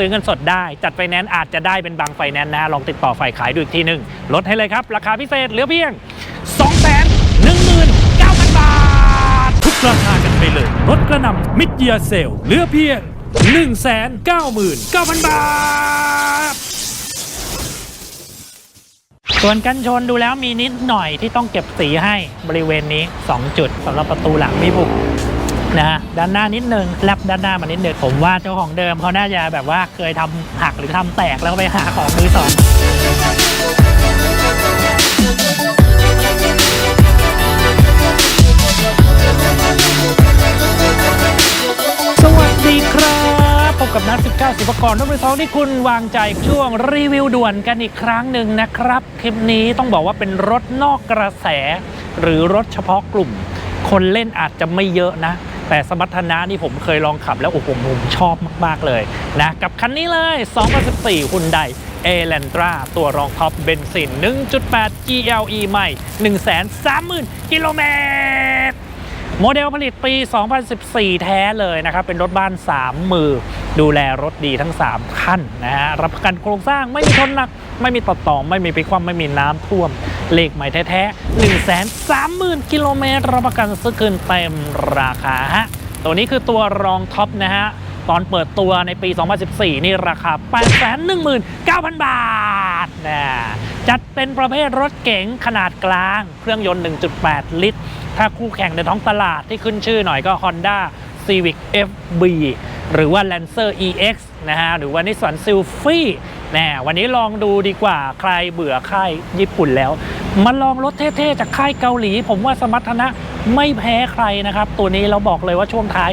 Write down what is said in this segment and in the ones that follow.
ซื้อเงินสดได้จัดไฟแนนซ์อาจจะได้เป็นบางไฟแนนซ์นะลองติดต่อฝ่ายขายดูอีกทีหนึ่งลดให้เลยครับ ราคาพิเศษเหลือเพียง 2 1 1 9 0 0 0 บาท ทุกราคากันไปเลยลดกระหน่ำมิดเยียเซลเหลือเพียง 199,000 บาท ส่วนกันชนดูแล้วมีนิดหน่อยที่ต้องเก็บสีให้บริเวณนี้ 2 จุดสำหรับประตูหลังมีบุก นะฮะด้านหน้านิดนึงแลบด้านหน้ามานิดนึงผมว่าเจ้าของเดิมเขาน่าจะแบบว่าเคยทำหักหรือทำแตกแล้วไปหาของมือสองสวัสดีครับพบกับนัด19 สิบกรรถมือสองที่คุณวางใจช่วงรีวิวด่วนกันอีกครั้งหนึ่งนะครับ คลิปนี้ต้องบอกว่าเป็นรถนอกกระแส หรือรถเฉพาะกลุ่ม คนเล่นอาจจะไม่เยอะนะ แต่สมรรถนะนี่ผมเคยลองขับแล้วโอ้โหผมชอบมาก ๆ เลยนะกับคันนี้เลย 2014คุณไดเอเลนตราตัวรองท็อปเบนซิน 1.8 GLE ใหม่ 130,000 กิโลเมตร โมเดลผลิตปี 2014 แท้เลยนะครับ เป็นรถบ้าน 3 มือ ดูแลรถดีทั้ง 3 ขั้นนะฮะ รับประกันโครงสร้างไม่มีชนหนัก ไม่มีต่อต่อ ไม่มีพิคว่ำไม่มีน้ำท่วม เลขใหม่แท้ๆ 130,000 กิโลเมตร รับประกันซื้อคืนเต็มราคาฮะ ตัวนี้คือตัวรองท็อปนะฮะ ตอนเปิดตัวในปี 2014 นี่ราคา 819,000 บาทนะจัดเป็นประเภทรถเก๋งขนาดกลาง เครื่องยนต์ 1.8 ลิตร ถ้าคู่แข่งในท้องตลาดที่ขึ้นชื่อหน่อยก็ Honda Civic FB หรือว่า Lancer EX นะฮะ หรือว่า Nissan Sylphy นะวันนี้ลองดูดีกว่าใครเบื่อค่ายญี่ปุ่นแล้ว มาลองรถเท่ๆจากค่ายเกาหลี ผมว่าสมรรถนะไม่แพ้ใครนะครับ ตัวนี้เราบอกเลยว่าช่วงท้าย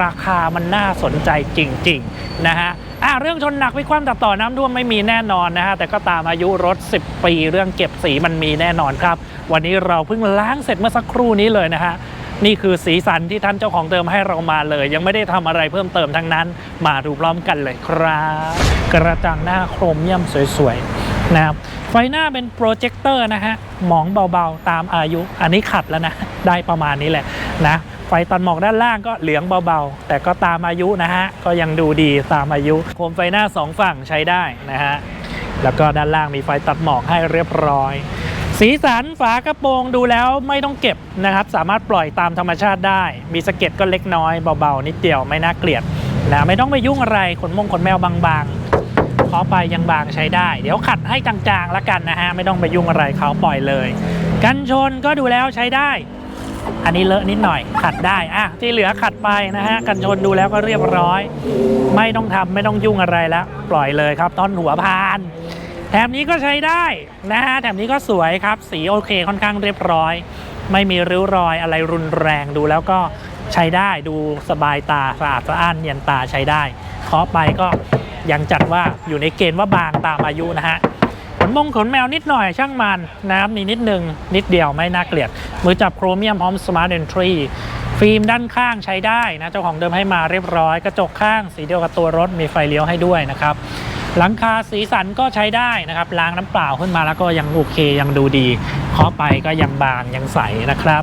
ราคามันน่าสนใจจริง ๆ นะฮะ อะเรื่องชนหนักวิความตัดต่อน้ำท่วมไม่มีแน่นอนนะฮะแต่ก็ตามอายุรถ 10 ปีเรื่องเก็บสีมันมีแน่นอนครับ วันนี้เราเพิ่งล้างเสร็จเมื่อสักครู่นี้เลยนะฮะนี่คือสีสันที่ท่านเจ้าของเดิมให้เรามาเลย ยังไม่ได้ทำอะไรเพิ่มเติมทั้งนั้น มาดูพร้อมกันเลยครับ กระจังหน้าโครเมียมสวยๆนะครับไฟหน้าเป็นโปรเจคเตอร์นะฮะหมองเบาๆตามอายุ อันนี้ขัดแล้วนะ ได้ประมาณนี้แหละนะ ไฟตัดหมอกด้านล่างก็เหลืองเบาๆ แต่ก็ตามอายุนะฮะ ก็ยังดูดีตามอายุ โคมไฟหน้าสองฝั่งใช้ได้นะฮะ แล้วก็ด้านล่างมีไฟตัดหมอกให้เรียบร้อย สีสันฝากระโปรงดูแล้วไม่ต้องเก็บนะครับ สามารถปล่อยตามธรรมชาติได้ มีสะเก็ดก็เล็กน้อยเบาๆ นิดเดียวไม่น่าเกลียดนะไม่ต้องไปยุ่งอะไรขนมงขนแมวบางๆเคาะไปยังบางใช้ได้ เดี๋ยวขัดให้จางๆแล้วกันนะฮะไม่ต้องไปยุ่งอะไรเขาปล่อยเลย กันชนก็ดูแล้วใช้ได้ อันนี้เลอะนิดหน่อยขัดได้อะที่เหลือขัดไปนะฮะกันชนดูแล้วก็เรียบร้อย ไม่ต้องทำไม่ต้องยุ่งอะไรแล้ว ปล่อยเลยครับต้นหัวพานแถมนี้ก็ใช้ได้นะฮะแถมนี้ก็สวยครับ สีโอเคค่อนข้างเรียบร้อย ไม่มีริ้วรอยอะไรรุนแรงดูแล้วก็ใช้ได้ดูสบายตาสะอาดสะอ้านเนียนตาใช้ได้เคาะไปก็ยังจัดว่าอยู่ในเกณฑ์ว่าบางตามอายุนะฮะ นมงขนแมวนิดหน่อยช่างมันนะครับมีนิดนึง นิดเดียวไม่น่าเกลียด มือจับโครเมียมพร้อมสมาร์ทเอนทรีฟิล์มด้านข้างใช้ได้นะเจ้าของเดิมให้มาเรียบร้อย กระจกข้างสีเดียวกับตัวรถมีไฟเลี้ยวให้ด้วยนะครับหลังคาสีสันก็ใช้ได้นะครับ ล้างน้ำเปล่าขึ้นมาแล้วก็ยังโอเคยังดูดีเคาะไปก็ยังบางยังใสนะครับ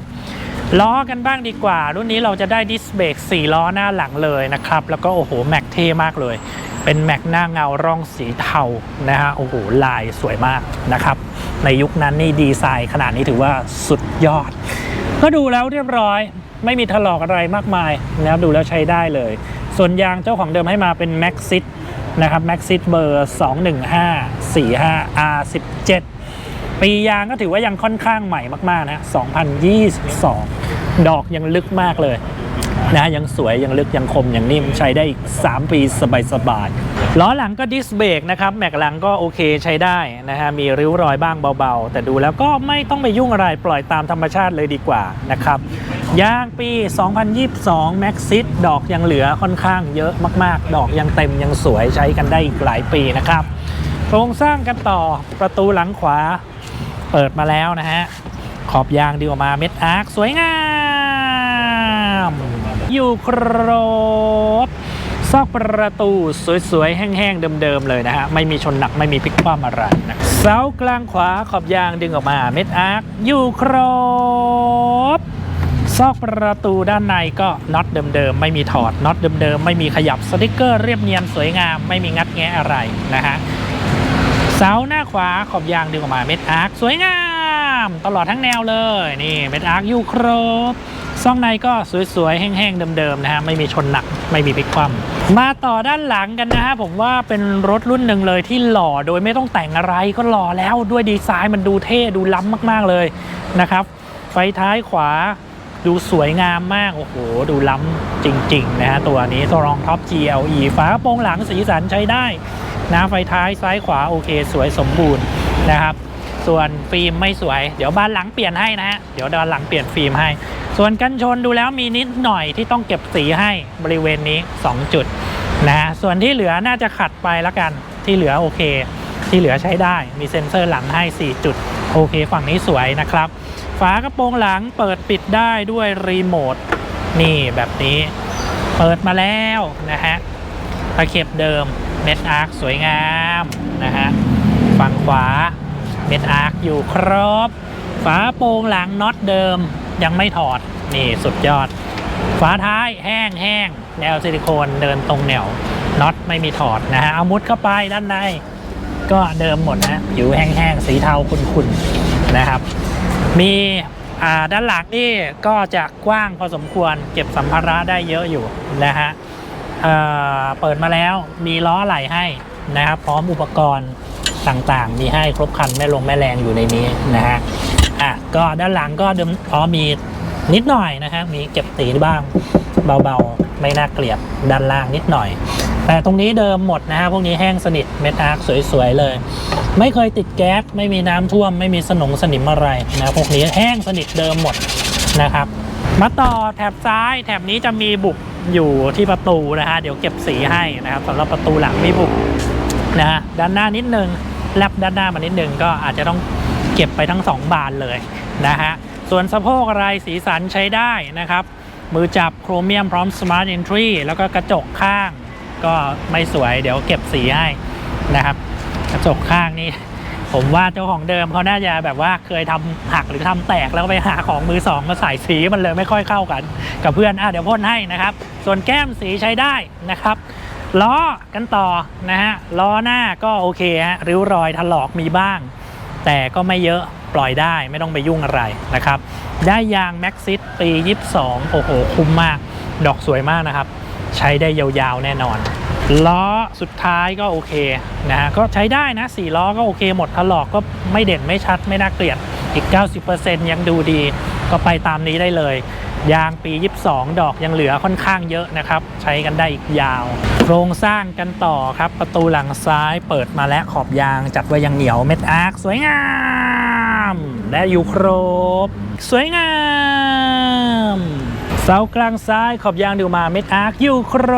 ล้อกันบ้างดีกว่า รุ่นนี้เราจะได้ดิสเบรก4ล้อหน้าหลังเลยนะครับ แล้วก็โอ้โห แม็กเท่มากเลย เป็นแม็กหน้าเงาร่องสีเทานะฮะโอ้โห ลายสวยมากนะครับ ในยุคนั้นนี่ดีไซน์ขนาดนี้ถือว่าสุดยอด ก็ดูแล้วเรียบร้อยไม่มีถลอกอะไรมากมายนะครับดูแล้วใช้ได้เลย ส่วนยางเจ้าของเดิมให้มาเป็น Max ซิตนะครับ Max ซิตเบอร์ 21545 R17 ปียางก็ถือว่ายังค่อนข้างใหม่มากๆนะ2022 ดอกยังลึกมากเลยนะยังสวยยังลึกยังคมยังนิ่มใช้ได้อีก 3 ปีสบายๆล้อหลังก็ดิสเบรกนะครับ แม็กหลังก็โอเคใช้ได้นะฮะมีริ้วรอยบ้างเบาๆ แต่ดูแล้วก็ไม่ต้องไปยุ่งอะไรปล่อยตามธรรมชาติเลยดีกว่านะครับยางปี 2022 Max ซิดอกยังเหลือค่อนข้างเยอะมากๆ ดอกยังเต็มยังสวยใช้กันได้อีกหลายปีนะครับโครงสร้างกันต่อประตูหลังขวา เปิดมาแล้วนะฮะ ขอบยางดีออกมาเม็ดอาร์คสวยงาม อยู่ครบซอกประตูสวยๆ แห้งๆ เดิมๆ เลยนะฮะ ไม่มีชนหนักไม่มีพลิกคว่ำอะไรนะเสากลางขวาขอบยางดึงออกมาเม็ดอาร์คอยู่ครบซอกประตูด้านในก็น็อตเดิมๆ ไม่มีถอดน็อตเดิมๆ ไม่มีขยับสติกเกอร์เรียบเนียนสวยงาม ไม่มีงัดแงะอะไรนะฮะ เสาหน้าขวาขอบยางดึงออกมาเม็ดอาร์คสวยงาม ตลอดทั้งแนวเลยนี่เม็ดอาร์คอยู่ครบซ่องในก็สวยๆ แห้งๆ เดิมๆ นะฮะ ไม่มีชนหนัก ไม่มีพลิกคว่ำมาต่อด้านหลังกันนะฮะ ผมว่าเป็นรถรุ่นหนึ่งเลยที่หล่อโดยไม่ต้องแต่งอะไรก็หล่อแล้วด้วยดีไซน์มันดูเท่ ดูล้ำมากๆเลยนะครับ ไฟท้ายขวาดูสวยงามมาก โอ้โห ดูล้ำจริง ๆ นะฮะ ตัวนี้ตัวรองท็อป GLE ฝากระโปรงหลังสีสันใช้ได้ นะไฟท้ายซ้ายขวาโอเค สวยสมบูรณ์นะครับ ส่วนฟิล์มไม่สวย เดี๋ยวบ้านหลังเปลี่ยนให้นะฮะเดี๋ยวด้านหลังเปลี่ยนฟิล์มให้ ส่วนกันชนดูแล้วมีนิดหน่อยที่ต้องเก็บสีให้บริเวณนี้ 2 จุดนะส่วนที่เหลือน่าจะขัดไปละกันที่เหลือโอเค ที่เหลือใช้ได้มีเซ็นเซอร์หลังให้ 4 จุดโอเค ฝั่งนี้สวยนะครับ ฝากระโปรงหลังเปิดปิดได้ด้วยรีโมทนี่แบบนี้ เปิดมาแล้วนะฮะตะเข็บเดิม เม็ดอาร์คสวยงามนะฮะฝั่งขวาเม็ดอาร์คอยู่ครบฝาโปรงหลังน็อตเดิมยังไม่ถอด นี่สุดยอด ฝาท้ายแห้งแห้งแนวซิลิโคนเดินตรงแนวน็อตไม่มีถอดนะฮะเอามุดเข้าไปด้านใน ก็เดิมหมดนะอยู่แห้งๆสีเทาขุ่นๆนะครับ มีอ่าด้านหลังนี่ก็จะกว้างพอสมควรเก็บสัมภาระได้เยอะอยู่นะฮะ เปิดมาแล้วมีล้อไหลให้นะครับ พร้อมอุปกรณ์ต่างๆ มีให้ครบครันแม่ลงแม่แรงอยู่ในนี้นะฮะอะก็ด้านหลังก็เดิมอ๋อมีนิดหน่อยนะฮะมีเก็บสีบ้างเบาๆ ไม่น่าเกลียดด้านล่างนิดหน่อย แต่ตรงนี้เดิมหมดนะฮะพวกนี้แห้งสนิทเม็ดอาร์คสวยๆเลย ไม่เคยติดแก๊สไม่มีน้ำท่วม ไม่มีสนงสนิมอะไรนะพวกนี้แห้งสนิทเดิมหมดนะครับ มาต่อแถบซ้ายแถบนี้จะมีบุก อยู่ที่ประตูนะฮะเดี๋ยวเก็บสีให้นะครับสำหรับประตูหลังมีบุกนะฮะด้านหน้านิดนึงแลบด้านหน้ามานิดนึงก็อาจจะต้องเก็บไปทั้งสองบานเลยนะฮะส่วนสะโพกอะไรสีสันใช้ได้นะครับ มือจับโครเมียมพร้อม Smart Entry แล้วก็กระจกข้าง ก็ไม่สวยเดี๋ยวเก็บสีให้นะครับ กระจกข้างนี่ ผมว่าเจ้าของเดิมเขาน่าจะแบบว่าเคยทำหักหรือทำแตกแล้วก็ไปหาของมือสองมาใส่สีมันเลยไม่ค่อยเข้ากัน กับเพื่อนอะเดี๋ยวพ่นให้นะครับ ส่วนแก้มสีใช้ได้นะครับล้อกันต่อนะฮะล้อหน้าก็โอเคฮะริ้วรอยถลอกมีบ้าง แต่ก็ไม่เยอะปล่อยได้ไม่ต้องไปยุ่งอะไรนะครับ ได้ยางแม็กซิสปี 22 โอ้โห คุ้มมาก ดอกสวยมากนะครับ ใช้ได้ยาวๆแน่นอน ล้อสุดท้ายก็โอเคนะฮะก็ใช้ได้นะสี่ล้อก็โอเคหมดถลอกก็ไม่เด่นไม่ชัดไม่น่าเกลียดอีก 90%ยังดูดีก็ไปตามนี้ได้เลย ยางปี 22 ดอกยังเหลือค่อนข้างเยอะนะครับ ใช้กันได้อีกยาว โครงสร้างกันต่อครับ ประตูหลังซ้ายเปิดมาและขอบยางจัดไว้อยังเหนียวเม็ดอาร์คสวยงาม และอยู่ครบ สวยงามเสากลางซ้ายขอบยางดูมาเม็ดอาร์คอยู่คร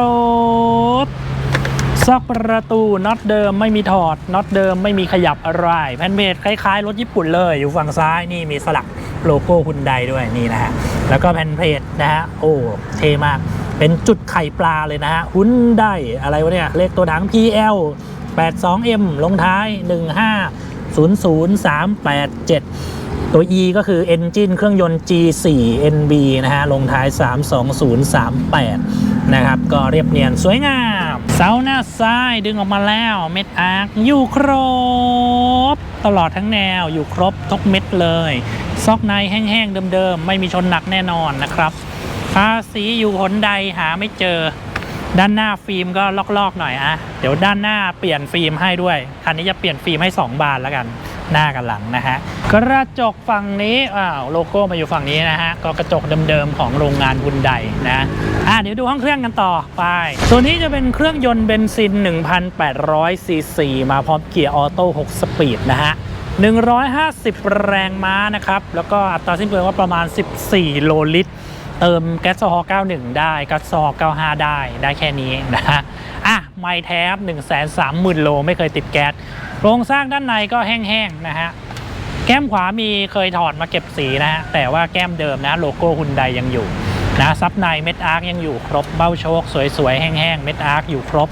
บ ซอกประตูน็อตเดิมไม่มีถอดน็อตเดิมไม่มีขยับอะไรแผ่นเบสคล้ายๆ รถญี่ปุ่นเลย อยู่ฝั่งซ้ายนี่มีสลักโลโก้ฮุนไดด้วยนี่นะฮะแล้วก็แผ่นเพลทนะฮะโอ้เท่มาก เป็นจุดไข่ปลาเลยนะฮะฮุนไดอะไรวะเนี่ย เลขตัวถัง PL 82M ลงท้าย 1500387 ตัว E ก็คือ Engine เครื่องยนต์ G4 NB นะฮะ ลงท้าย 32038 นะครับ ก็เรียบเนียนสวยงาม เสาหน้าซ้ายดึงออกมาแล้ว เม็ดอาร์คอยู่ครบ ตลอดทั้งแนวอยู่ครบทุกเม็ดเลย ซอกในแห้งๆเดิมๆ ไม่มีชนหนักแน่นอนนะครับภาษีอยู่หนใดหาไม่เจอ ด้านหน้าฟิล์มก็ลอกๆหน่อยอะเดี๋ยวด้านหน้าเปลี่ยนฟิล์มให้ด้วย คันนี้จะเปลี่ยนฟิล์มให้ 2 บานแล้วกัน หน้ากับหลังนะฮะกระจกฝั่งนี้อ้าวโลโก้มาอยู่ฝั่งนี้นะฮะก็กระจกเดิมๆของโรงงานบุนไดนะอะเดี๋ยวดูห้องเครื่องกันต่อไป ตัวนี้จะเป็นเครื่องยนต์เบนซิน 1,800ซีซีมาพร้อมเกียร์ออโต้6สปีดนะฮะ150 แรงม้านะครับ แล้วก็อัตราสิ้นเปลืองว่าประมาณ 14 โลลิตร เติมแก๊สโซฮอล์91 ได้แก๊สโซฮอล์95 ได้ ได้แค่นี้นะฮะอะ ไม่แทบ 1 3 0 0 0 0 โล ไม่เคยติดแก๊ส โครงสร้างด้านในก็แห้งๆนะฮะแก้มขวามีเคยถอดมาเก็บสีนะฮะแต่ว่าแก้มเดิมนะโลโก้ฮุนไดยังอยู่นะซับในเม็ดอาร์คยังอยู่ครบเบ้าโชคสวยๆแห้งๆเม็ดอาร์คอยู่ครบ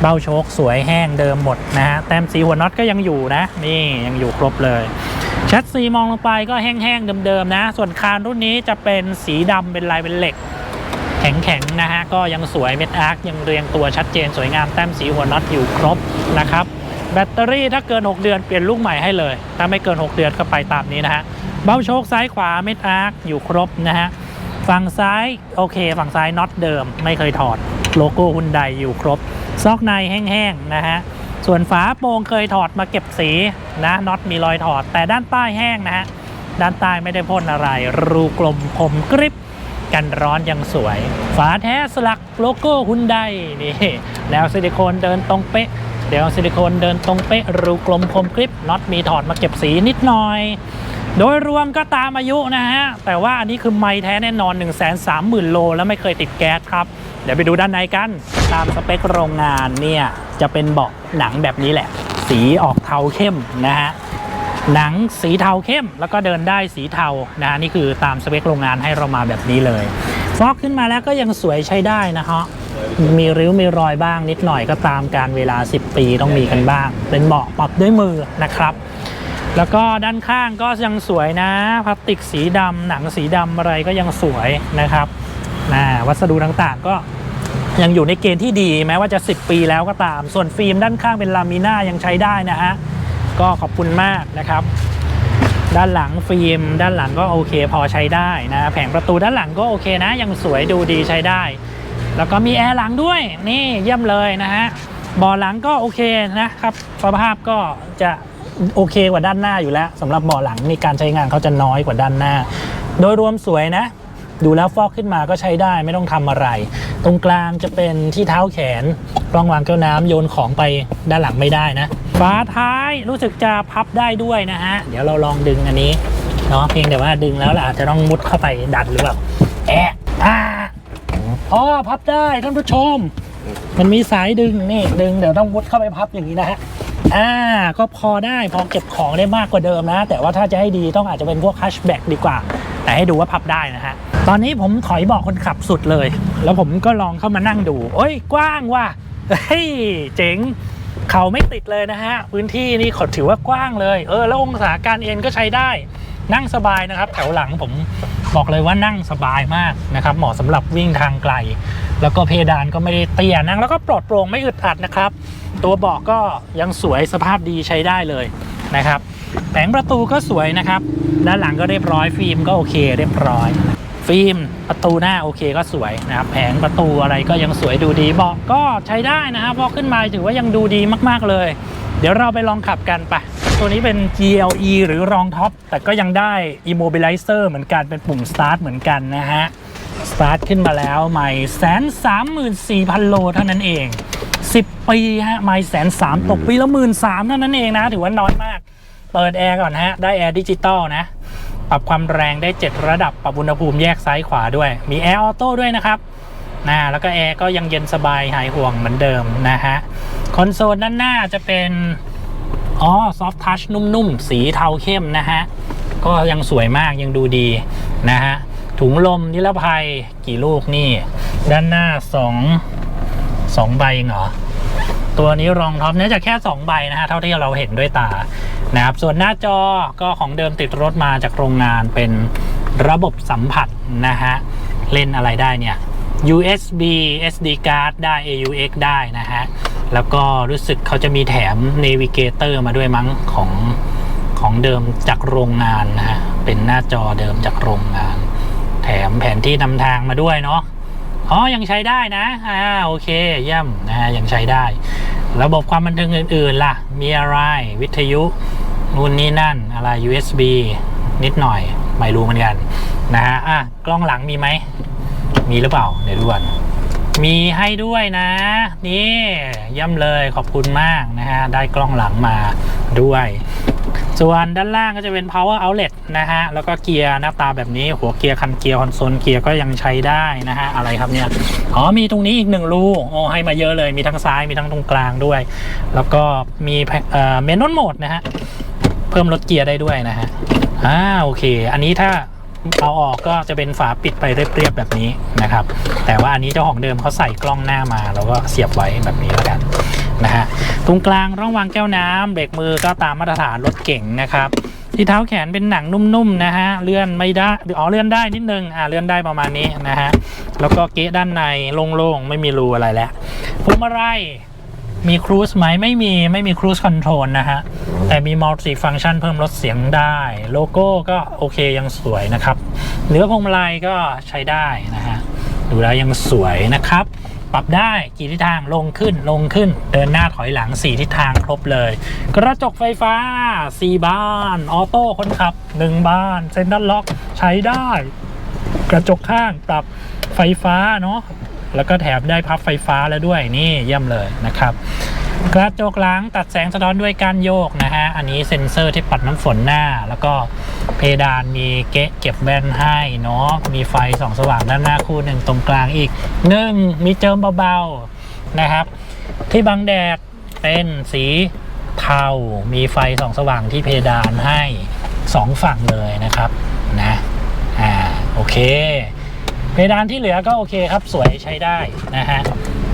เบ้าโชคสวยแห้งเดิมหมดนะฮะแต้มสีหัวน็อตก็ยังอยู่นะ นี่ยังอยู่ครบเลยแชทซีมองลงไปก็แห้งๆเดิมๆนะ ส่วนคานรุ่นนี้จะเป็นสีดำเป็นลายเป็นเหล็ก แข็งๆนะฮะก็ยังสวยเม็ดอาร์คยังเรียงตัวชัดเจนสวยงามแต้มสีหัวน็อตอยู่ครบนะครับ บตเตอรี่ถ้าเกิน 6 เดือนเปลี่ยนลูกใหม่ให้เลย ถ้าไม่เกิน 6 เดือนก็ไปตามนี้นะฮะเบ้าโชคซ้ายขวาเม็ดอาร์คอยู่ครบนะฮะฝั่งซ้ายโอเค ฝั่งซ้ายน็อตเดิม ไม่เคยถอดโลโก้ฮุนไดอยู่ครบ ซอกในแห้งๆนะฮะส่วนฝาโปรงเคยถอดมาเก็บสีนะน็อตมีรอยถอด แต่ด้านใต้แห้งนะฮะด้านใต้ไม่ได้พ่นอะไร รูกลมคมกริบกันร้อนยังสวย ฝาแท้สลักโลโก้ฮุนไดนี่แล้วซิลิโคนเดินตรงเป๊ะ เดี๋ยวซิลิโคนเดินตรงเป๊ะรูกลมคมกริบน็อตมีถอดมาเก็บสีนิดหน่อย โดยรวมก็ตามอายุนะฮะ แต่ว่าอันนี้คือไม้แท้แน่นอน 1 3 0 0 0 0 โล แล้วไม่เคยติดแก๊สครับ เดี๋ยวไปดูด้านในกัน ตามสเปคโรงงานเนี่ย จะเป็นเบาะหนังแบบนี้แหละ สีออกเทาเข้มนะฮะหนังสีเทาเข้มแล้วก็เดินได้สีเทานะนี่คือตามสเปคโรงงานให้เรามาแบบนี้เลยฟอกขึ้นมาแล้วก็ยังสวยใช้ได้นะฮะ มีริ้วมีรอยบ้างนิดหน่อยก็ตามการเวลา 10 ปีต้องมีกันบ้าง เป็นเบาะปรับด้วยมือนะครับ แล้วก็ด้านข้างก็ยังสวยนะพลาสติกสีดำหนังสีดำอะไรก็ยังสวยนะครับนะวัสดุต่างๆก็ยังอยู่ในเกณฑ์ที่ดีแม้ว่าจะ 10 ปีแล้วก็ตาม ส่วนฟิล์มด้านข้างเป็นลามิน่ายังใช้ได้นะฮะก็ขอบคุณมากนะครับ ด้านหลังฟิล์ม ด้านหลังก็โอเค พอใช้ได้นะ แผงประตูด้านหลังก็โอเคนะ ยังสวยดูดีใช้ได้ แล้วก็มีแอร์หลังด้วย นี่เยี่ยมเลยนะฮะเบาะหลังก็โอเคนะครับสภาพก็จะโอเคกว่าด้านหน้าอยู่แล้วสำหรับเบาะหลังนี่การใช้งานเขาจะน้อยกว่าด้านหน้า โดยรวมสวยนะ ดูแล้วฟอกขึ้นมาก็ใช้ได้ไม่ต้องทำอะไร ตรงกลางจะเป็นที่เท้าแขนรองวางแก้วน้ำโยนของไปด้านหลังไม่ได้นะฝาท้ายรู้สึกจะพับได้ด้วยนะฮะ เดี๋ยวเราลองดึงอันนี้เนาะเพียงแต่ว่าดึงแล้วล่ะอาจจะต้องมุดเข้าไปดันหรือเปล่าแอะอ่า อ๋อพับได้ท่านผู้ชม มันมีสายดึงนี่ดึงเดี๋ยวต้องมุดเข้าไปพับอย่างนี้นะฮะอ่าก็พอได้พอเก็บของได้มากกว่าเดิมนะ แต่ว่าถ้าจะให้ดีต้องอาจจะเป็นพวกคัชแบ็กดีกว่า แต่ให้ดูว่าพับได้นะฮะ ตอนนี้ผมถอยบาะคนขับสุดเลย แล้วผมก็ลองเข้ามานั่งดู โอ้ยกว้างว่ะเฮ้ยเจ๋งเขาไม่ติดเลยนะฮะ พื้นที่นี่ขดถือว่ากว้างเลย เออ แล้วองศาการเอ็นก็ใช้ได้ นั่งสบายนะครับ แถวหลังผม บอกเลยว่านั่งสบายมากนะครับ เหมาะสำหรับวิ่งทางไกล แล้วก็เพดานก็ไม่ได้เตี้ยนั่งแล้วก็ปลอดโปร่งไม่อึดอัดนะครับ ตัวเบาะก็ยังสวยสภาพดีใช้ได้เลยนะครับแผงประตูก็สวยนะครับ ด้านหลังก็เรียบร้อยฟิล์มก็โอเคเรียบร้อยฟิล์มประตูหน้าโอเคก็สวยนะครับแผงประตูอะไรก็ยังสวยดูดีเบาะก็ใช้ได้นะครับพอขึ้นมาถือว่ายังดูดีมากๆเลย เดี๋ยวเราไปลองขับกันไปตัวนี้เป็น GLE หรือรองท็อป แต่ก็ยังได้ Immobilizer เหมือนกันเป็นปุ่ม Start เหมือนกันนะฮะสตาร์ทขึ้นมาแล้วใหม่แสนสามหมื่นสี่พันโลเท่านั้นเอง 10 ปีฮะไม่แสนสามตกปีละหมื่นสามเท่านั้นเองนะ ถือว่าน้อยมาก เปิดแอร์ก่อนฮะ ได้แอร์ดิจิตอลนะ ปรับความแรงได้ 7 ระดับ ปรับอุณหภูมิแยกซ้ายขวาด้วย มีแอร์ออโต้ด้วยนะครับ นะแล้วก็แอร์ก็ยังเย็นสบายหายห่วงเหมือนเดิมนะฮะคอนโซลด้านหน้าจะเป็นอ๋อซอฟทัชนุ่มๆ สีเทาเข้มนะฮะ ก็ยังสวยมากยังดูดีนะฮะ ถุงลมนิรภัยกี่ลูกนี่ ด้านหน้าสองสองใบเองเหรอ ตัวนี้รองท็อปน่าจะแค่ 2 ใบนะฮะ เท่าที่เราเห็นด้วยตานะครับ ส่วนหน้าจอก็ของเดิมติดรถมาจากโรงงานเป็นระบบสัมผัสนะฮะ เล่นอะไรได้เนี่ย USB SD card ได้ AUX ได้นะฮะ แล้วก็รู้สึกเขาจะมีแถม Navigator มาด้วยมั้งของของเดิมจากโรงงานนะฮะ เป็นหน้าจอเดิมจากโรงงาน แถมแผนที่นำทางมาด้วยเนาะ อ๋อ ยังใช้ได้นะ อ่า โอเค เยี่ยมนะฮะ ยังใช้ได้ ระบบความบันเทิงอื่น ๆ ล่ะ มีอะไร วิทยุ นู่นนี่นั่น อะไร USB นิดหน่อย ไม่รู้เหมือนกัน นะฮะ อะ กล้องหลังมีไหม มีหรือเปล่าเดี๋ยวดูก่อนมีให้ด้วยนะ นี่เยี่ยมเลยขอบคุณมากนะฮะ ได้กล้องหลังมาด้วย ส่วนด้านล่างก็จะเป็น power outlet นะฮะ แล้วก็เกียร์หน้าตาแบบนี้ หัวเกียร์คันเกียร์คอนโซลเกียร์ก็ยังใช้ได้นะฮะ อะไรครับเนี่ย อ๋อ มีตรงนี้อีกหนึ่งรูโอ้ให้มาเยอะเลย มีทั้งซ้ายมีทั้งตรงกลางด้วย แล้วก็มีเอ่อเมนนวลโหมดนะฮะ เพิ่มลดเกียร์ได้ด้วยนะฮะอ่าโอเค อันนี้ถ้า เอาออกก็จะเป็นฝาปิดไปเรียบๆแบบนี้นะครับ แต่ว่าอันนี้เจ้าของเดิมเขาใส่กล้องหน้ามาแล้วก็เสียบไว้แบบนี้แล้วกันนะฮะตรงกลางร่องวางแก้วน้ำเบรกมือก็ตามมาตรฐานรถเก่งนะครับที่เท้าแขนเป็นหนังนุ่มๆนะฮะเลื่อนไม่ได้อ๋อเลื่อนได้นิดนึงอ่าเลื่อนได้ประมาณนี้นะฮะแล้วก็เก๊ะด้านในโล่งๆไม่มีรูอะไรแล้วพวงมาลัย มีครูซไหมไม่มีไม่มีครูซคอนโทรลนะฮะ แต่มีมัลติฟัง c t ชันเพิ่มลดเสียงได้ โลโก้ก็โอเคยังสวยนะครับเนื้อพวงมาลัยก็ใช้ได้นะฮะ ดูแล้วยังสวยนะครับ ปรับได้กี่ทิศทางลงขึ้นลงขึ้น เดินหน้าถอยหลัง 4 ทิศทางครบเลย กระจกไฟฟ้า 4 บ้าน ออโต้คนขับ 1 บ้านเซ็นทรัลล็อกใช้ได้ กระจกข้างปรับไฟฟ้าเนาะ แล้วก็แถมได้พับไฟฟ้าแล้วด้วยนี่เยี่ยมเลยนะครับ กระจกหลังตัดแสงสะท้อนด้วยการโยกนะฮะ อันนี้เซ็นเซอร์ที่ปัดน้ำฝนหน้า แล้วก็เพดานมีเกะเก็บแว่นให้เนาะมีไฟส่องสว่างด้านหน้าคู่หนึ่งตรงกลางอีกหนึ่งมีเจิมเบาๆนะครับ ที่บังแดดเป็นสีเทา มีไฟส่องสว่างที่เพดานให้สองฝั่งเลยนะครับนะอ่าโอเค ดานที่เหลือก็โอเคครับสวยใช้ได้นะฮะ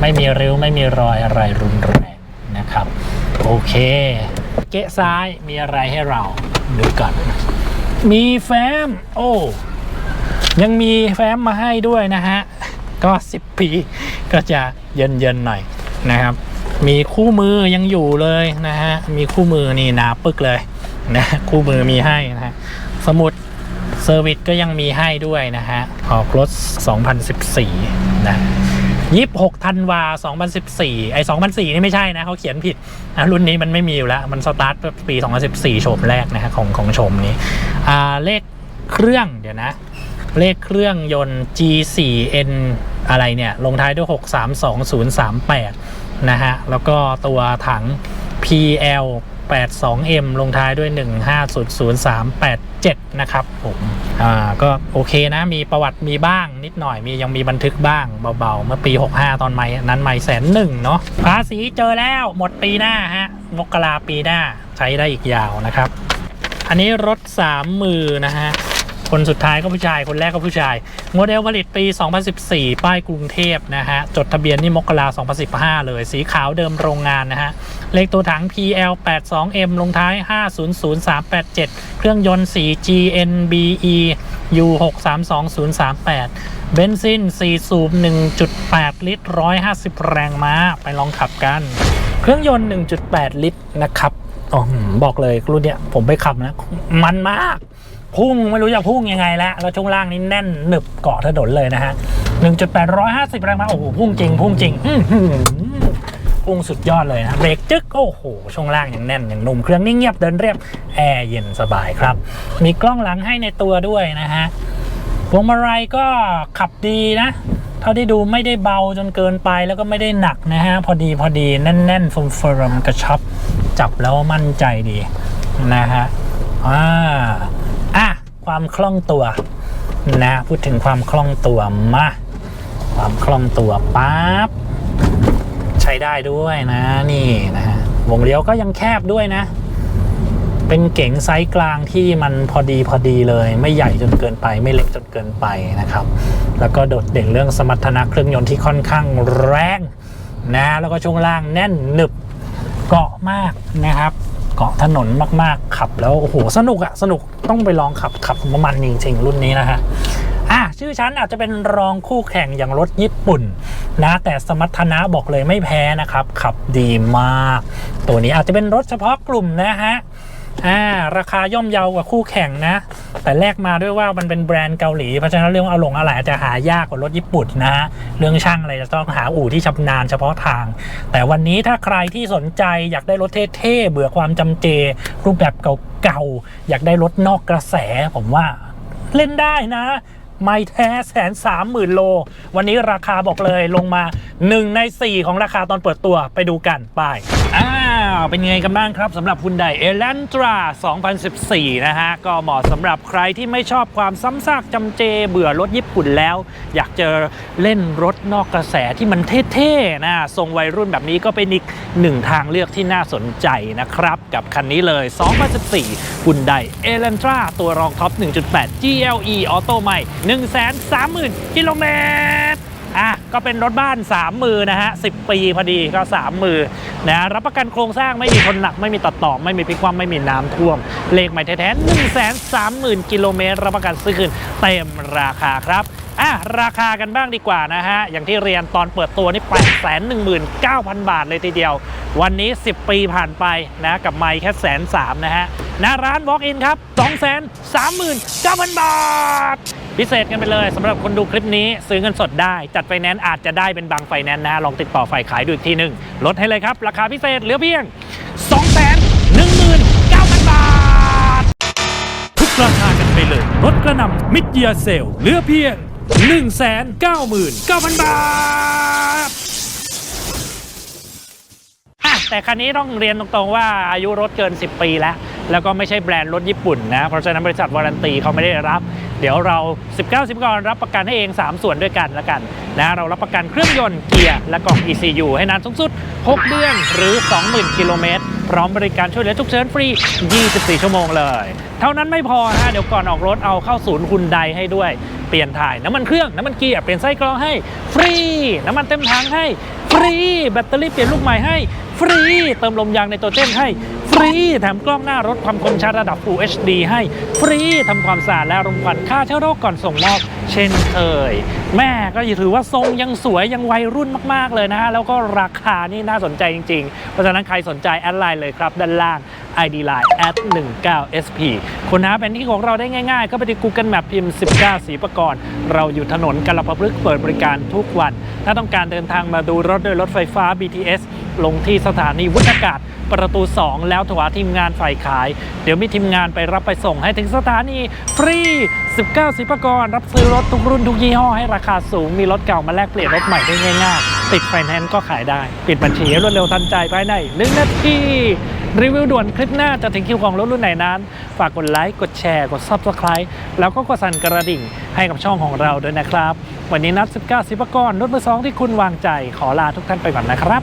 ไม่มีริ้วไม่มีรอยอะไรรุนแรงนะครับโอเค เกะซ้ายมีอะไรให้เราดูก่อนมีแฟ้มโอ้ยังมีแฟ้มมาให้ด้วยนะฮะก็ 10 ปีก็จะเย็นๆนหน่อยนะครับ มีคู่มือยังอยู่เลยนะฮะมีคู่มือนี่หนาปึกเลยนะคู่มือมีให้นะฮะสมุด เซอร์วิสก็ยังมีให้ด้วยนะฮะ ออกรถ 2014 นะ26ธันวา2014ไอ้2004นี่ไม่ใช่นะเขาเขียนผิดนะรุ่นนี้มันไม่มีอยู่แล้ว มันสตาร์ทปี2014โฉมแรกนะฮะของของโฉมนี้ อ่า เลขเครื่องเดี๋ยวนะ เลขเครื่องยนต์ G4N อะไรเนี่ย ลงท้ายด้วย 632038 นะฮะ แล้วก็ตัวถัง PL 82M ลงท้ายด้วย 1500387 นะครับผม อ่าก็โอเคนะมีประวัติมีบ้างนิดหน่อยมียังมีบันทึกบ้างเบาๆ เมื่อปี 65 ตอนไม่นั้นไม่แสนหนึ่งเนาะภาษีเจอแล้วหมดปีหน้าฮะมกราปีหน้าใช้ได้อีกยาวนะครับ อันนี้รถ 3 มือนะฮะ คนสุดท้ายก็ผู้ชาย คนแรกก็ผู้ชาย โมเดลผลิตปี 2014 ป้ายกรุงเทพนะฮะ จดทะเบียนนี่มกรา2015 เลย สีขาวเดิมโรงงานนะฮะ เลขตัวถัง PL 82M ลงท้าย 500387 เครื่องยนต์ 4GNBE U 632038 เบนซิน 4 สูบ 1.8 ลิตร 150 แรงม้า ไปลองขับกัน เครื่องยนต์ 1.8 ลิตรนะครับ อ๋อ บอกเลยรุ่นเนี้ยผมไปขับนะ มันมาก พุ่งไม่รู้จะพุ่งยังไงแล้วแล้วช่วงล่างนี่แน่นหนึบเกาะถนนเลยนะฮะ1.850แรงม้าโอ้โหพุ่งจริง พุ่งจริงพุ่งสุดยอดเลยนะ เบรกจึ๊ก โอ้โห ช่วงล่างยังแน่นยังนุ่มเครื่องนิ่งเงียบเดินเรียบ แอร์เย็นสบายครับ มีกล้องหลังให้ในตัวด้วยนะฮะพวงมาลัยก็ขับดีนะ เท่าที่ดูไม่ได้เบาจนเกินไปแล้วก็ไม่ได้หนักนะฮะ พอดีพอดีแน่นๆเฟิร์มกระชับ จับแล้วมั่นใจดีนะฮะอ่า ความคล่องตัว นะพูดถึงความคล่องตัวมาความคล่องตัวปั๊บใช้ได้ด้วยนะนี่นะฮะวงเลี้ยวก็ยังแคบด้วยนะ เป็นเก๋งไซส์กลางที่มันพอดีพอดีเลย ไม่ใหญ่จนเกินไป ไม่เล็กจนเกินไปนะครับ แล้วก็โดดเด่นเรื่องสมรรถนะเครื่องยนต์ที่ค่อนข้างแรงนะแล้วก็ช่วงล่างแน่นหนึบเกาะมากนะครับ เกาะถนนมากๆขับ แล้วโอ้โหสนุกอะสนุกต้องไปลองขับขับมันจริงๆรุ่นนี้นะฮะอะชื่อชั้นอาจจะเป็นรองคู่แข่งอย่างรถญี่ปุ่นนะแต่สมรรถนะบอกเลยไม่แพ้นะครับ ขับดีมาก ตัวนี้อาจจะเป็นรถเฉพาะกลุ่มนะฮะ อ่าราคาย่อมเยาวกว่าคู่แข่งนะ แต่แลกมาด้วยว่ามันเป็นแบรนด์เกาหลี เพราะฉะนั้นเรื่องเอาลงอะไรอาจจะหายากกว่ารถญี่ปุ่นนะฮะเรื่องช่างอะไรจะต้องหาอู่ที่ชำนาญเฉพาะทาง แต่วันนี้ถ้าใครที่สนใจอยากได้รถเท่ๆเบื่อความจำเจ รูปแบบเก่าๆอยากได้รถนอกกระแส ผมว่าเล่นได้นะไม่แท้แสนสามหมื่นโล วันนี้ราคาบอกเลยลงมา 1 ใน 4 ของราคาตอนเปิดตัวไปดูกันไปอ้า วเป็นไงกันบ้างครับสำหรับ Hyundai Elantra 2014 นะฮะ ก็เหมาะสำหรับใครที่ไม่ชอบความซ้ำซากจำเจ เบื่อรถญี่ปุ่นแล้ว อยากจะเล่นรถนอกกระแสที่มันเท่ๆนะทรงวัยรุ่นแบบนี้ก็เป็นอีกหนึ่งทางเลือกที่น่าสนใจนะครับ กับคันนี้เลย 2014 Hyundai Elantra ตัวรองท็อป 1.8 GLE ออโต้ใหม่ 130,000 กิโลเมตร ก็เป็นรถบ้าน 3 มือนะฮะ10 ปีพอดีก็ 3 มือนะรับประกันโครงสร้างไม่มีคนหนักไม่มีตัดต่อ ไม่มีพลิกคว่ำไม่มีน้ำท่วม เลขใหม่แท้ๆ1 3 0 0 0 0กิโลเมตรรับประกันซื้อคืนเต็มราคาครับอะราคากันบ้างดีกว่านะฮะ อย่างที่เรียนตอนเปิดตัวนี่8 1 9 0 0 0 บาทเลยทีเดียว วันนี้ 10 ปีผ่านไปนะกับไมค์แค่แสนสามนะฮะหน้าร้าน Walk In ครับ 2 3 9 0 0 0 บาท พิเศษกันไปเลยสำหรับคนดูคลิปนี้ซื้อเงินสดได้ จัดไฟแนนซ์อาจจะได้เป็นบางไฟแนนซ์นะลองติดต่อฝ่ายขายดูอีกทีหนึ่งลดให้เลยครับ ราคาพิเศษเหลือเพียง 2 1 9 0 0 0 บาท ทุกราคากันไปเลยรถกระหนำมิดเยียเซลเหลือเพียง 199,000 บาทอะแต่คันนี้ต้องเรียนตรงๆว่าอายุรถเกิน 10 ปีแล้ว แล้วก็ไม่ใช่แบรนด์รถญี่ปุ่นนะ เพราะฉะนั้นบริษัทวารันตีเขาไม่ได้รับ เดี๋ยวเรา 19 10กรรับประกันให้เอง 3 ส่วนด้วยกันแล้วกันนะเรารับประกันเครื่องยนต์เกียร์และกล่อง ECU ให้นานสูงสุด 6 เดือนหรือ 20,000 กิโลเมตร พร้อมบริการช่วยเหลือฉุกเฉินฟรี 24 ชั่วโมงเลย เท่านั้นไม่พอฮะเดี๋ยวก่อนออกรถเอาเข้าศูนย์คุณใดให้ด้วย เปลี่ยนถ่ายน้ำมันเครื่องน้ำมันเกียร์เปลี่ยนไส้กรองให้ฟรี น้ำมันเต็มถังให้ฟรี แบตเตอรี่เปลี่ยนลูกใหม่ให้ฟรี เติมลมยางในตัวเจนให้ ฟรีแถมกล้องหน้ารถความคมชัดระดับ Full HD ให้ฟรีทำความสะอาดและรมควันฆ่าเชื้อโรคก่อนส่งมอบเช่นเคย แม่ก็ถือว่าทรงยังสวยยังวัยรุ่นมาก ๆ เลยนะฮะ แล้วก็ราคานี่น่าสนใจจริง ๆ เพราะฉะนั้นใครสนใจแอดไลน์เลยครับ ด้านล่าง ID Line at 19 SP คนหาแผนที่ของเราได้ง่ายๆ ก็ไปที่ Google Map พิมพ์ 19 สีประกรณ์เราอยู่ถนนกาลปะพฤกษ์เปิดบริการทุกวัน ถ้าต้องการเดินทางมาดูรถโดยรถไฟฟ้า BTS ลงที่สถานีวุฒากาศประตู 2 แล้วถวาทีมงานฝ่ายขาย เดี๋ยวมีทีมงานไปรับไปส่งให้ถึงสถานีฟรี 19 สิบประกรรับซื้อรถทุกรุ่นทุกยี่ห้อให้ราคาสูง มีรถเก่ามาแลกเปลี่ยนรถใหม่ได้ง่ายๆ ติดไฟแนนซ์ก็ขายได้ ปิดบัญชีรวดเร็วทันใจภายใน1นาทีรีวิวด่วนคลิปหน้าจะถึงคิวของรถรุ่นไหนนั้น ฝากกดไลค์ กดแชร์ กด Subscribe แล้วก็กดสั่นกระดิ่งให้กับช่องของเราด้วยนะครับ วันนี้นัด 19 สิบประกรรถมือสองที่คุณวางใจขอลาทุกท่านไปก่อนนะครับ